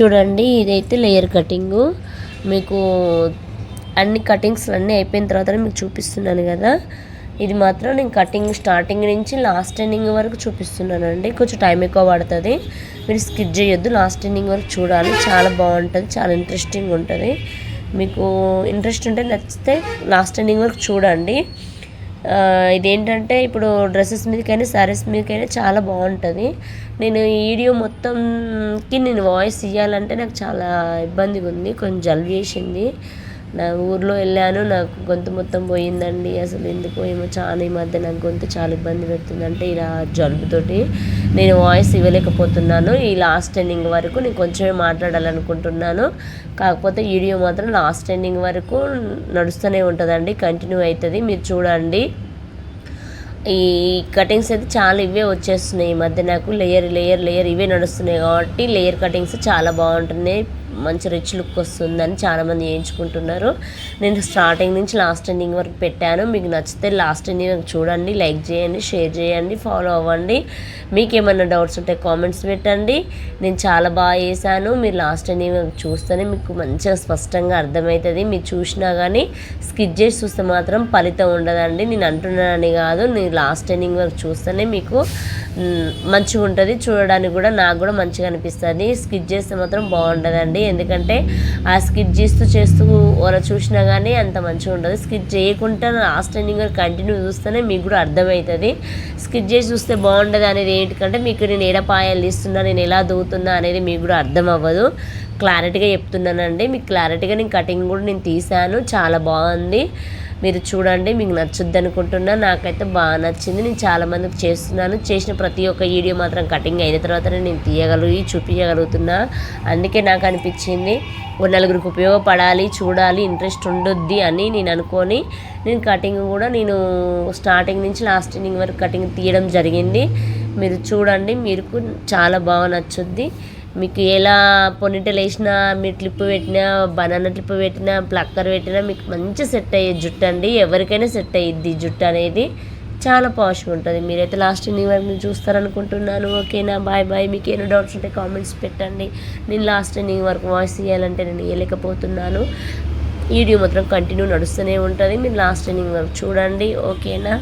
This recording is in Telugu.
చూడండి ఇదైతే లేయర్ కటింగు మీకు అన్ని కటింగ్స్ అన్నీ అయిపోయిన తర్వాత మీకు చూపిస్తున్నాను కదా. ఇది మాత్రం నేను కటింగ్ స్టార్టింగ్ నుంచి లాస్ట్ ఎండింగ్ వరకు చూపిస్తున్నానండి. కొంచెం టైం ఎక్కువ పడుతుంది. మీరు స్కిప్ చేయొద్దు లాస్ట్ ఎండింగ్ వరకు చూడాలి. చాలా బాగుంటుంది చాలా ఇంట్రెస్టింగ్ ఉంటుంది. మీకు ఇంట్రెస్ట్ ఉంటే నచ్చితే లాస్ట్ ఎండింగ్ వరకు చూడండి. ఇదేంటంటే ఇప్పుడు డ్రెస్సెస్ మీదకైనా శారీస్ మీదకైనా చాలా బాగుంటుంది. నేను ఈ వీడియో మొత్తంకి నేను వాయిస్ ఇవ్వాలంటే నాకు చాలా ఇబ్బందిగా ఉంది. కొంచెం జలుబు చేసింది. నా ఊర్లో వెళ్ళాను. నాకు గొంతు మొత్తం పోయిందండి. అసలు ఎందుకు ఏమో చాలా ఈ మధ్య నాకు గొంతు చాలా ఇబ్బంది పెడుతుంది. అంటే ఇలా జలుబుతోటి నేను వాయిస్ ఇవ్వలేకపోతున్నాను. ఈ లాస్ట్ ఎండింగ్ వరకు నేను కొంచెమే మాట్లాడాలనుకుంటున్నాను. కాకపోతే వీడియో మాత్రం లాస్ట్ ఎండింగ్ వరకు నడుస్తూనే ఉంటుందండి. కంటిన్యూ అవుతుంది. మీరు చూడండి. ఈ కటింగ్స్ అయితే చాలా ఇవే వచ్చేస్తున్నాయి ఈ మధ్య నాకు. లేయర్ లేయర్ లేయర్ ఇవే నడుస్తున్నాయి కాబట్టి లేయర్ కటింగ్స్ చాలా బాగుంటున్నాయి. మంచి రిచ్ లుక్ వస్తుందని చాలామంది చేయించుకుంటున్నారు. నేను స్టార్టింగ్ నుంచి లాస్ట్ ఎండింగ్ వరకు పెట్టాను. మీకు నచ్చితే లాస్ట్ ఎండింగ్ చూడండి లైక్ చేయండి షేర్ చేయండి ఫాలో అవ్వండి. మీకు ఏమైనా డౌట్స్ ఉంటే కామెంట్స్ పెట్టండి. నేను చాలా బాగా చేశాను. మీరు లాస్ట్ ఎండింగ్ చూస్తేనే మీకు మంచిగా స్పష్టంగా అర్థమవుతుంది. మీరు చూసినా కానీ స్కిప్ చేసి చూస్తే మాత్రం ఫలితం ఉండదండి. నేను అంటున్నానని కాదు. నేను లాస్ట్ ఎండింగ్ వరకు చూస్తేనే మీకు మంచిగా ఉంటుంది చూడడానికి కూడా నాకు కూడా మంచిగా అనిపిస్తుంది. స్కిట్ చేస్తే మాత్రం బాగుంటుందండి. ఎందుకంటే ఆ స్కిట్ చేస్తూ చేస్తూ వాళ్ళ చూసినా కానీ అంత మంచిగా ఉంటుంది స్కిట్ చేయకుండా లాస్ట్ ఎండింగ్ వరకు కంటిన్యూ చూస్తేనే మీకు కూడా అర్థమవుతుంది. స్కిట్ చేసి చూస్తే బాగుంటుంది అనేది ఏంటికంటే మీకు నేను ఎడపాయాలు ఇస్తున్నా నేను ఎలా దూతున్నా అనేది మీకు కూడా అర్థం అవ్వదు క్లారిటీగా చెప్తున్నానండి. మీకు క్లారిటీగా నేను కటింగ్ కూడా నేను తీసాను చాలా బాగుంది. మీరు చూడండి మీకు నచ్చుద్ది అనుకుంటున్నా. నాకైతే బాగా నచ్చింది. నేను చాలామందికి చేస్తున్నాను. చేసిన ప్రతి ఒక్క వీడియో మాత్రం కటింగ్ అయిన తర్వాతనే నేను తీయగలిగి చూపించగలుగుతున్నా అందుకే నాకు అనిపించింది ఒక నలుగురికి ఉపయోగపడాలి చూడాలి ఇంట్రెస్ట్ ఉండొద్ది అని నేను అనుకొని నేను కటింగ్ కూడా నేను స్టార్టింగ్ నుంచి లాస్ట్ ఎండింగ్ వరకు కటింగ్ తీయడం జరిగింది. మీరు చూడండి మీరు చాలా బాగా నచ్చుద్ది. మీకు ఎలా పొన్నిటలు వేసినా మీరు క్లిప్ పెట్టినా బనానా క్లిప్ పెట్టినా ప్లక్కర్ పెట్టినా మీకు మంచి సెట్ అయ్యే జుట్టు అండి. ఎవరికైనా సెట్ అయ్యిద్ది జుట్టు అనేది. చాలా పాష్గా ఉంటుంది. మీరైతే లాస్ట్ ఇన్నింగ్ వరకు నేను చూస్తారనుకుంటున్నాను. ఓకేనా? Bye bye. మీకు ఏమైనా డౌట్స్ ఉంటే కామెంట్స్ పెట్టండి. నేను లాస్ట్ ఎండింగ్ వరకు వాయిస్ ఇవ్వాలంటే నేను ఇవ్వలేకపోతున్నాను వీడియో మాత్రం కంటిన్యూ నడుస్తూనే ఉంటుంది. మీరు లాస్ట్ ఎండింగ్ వరకు చూడండి. ఓకేనా?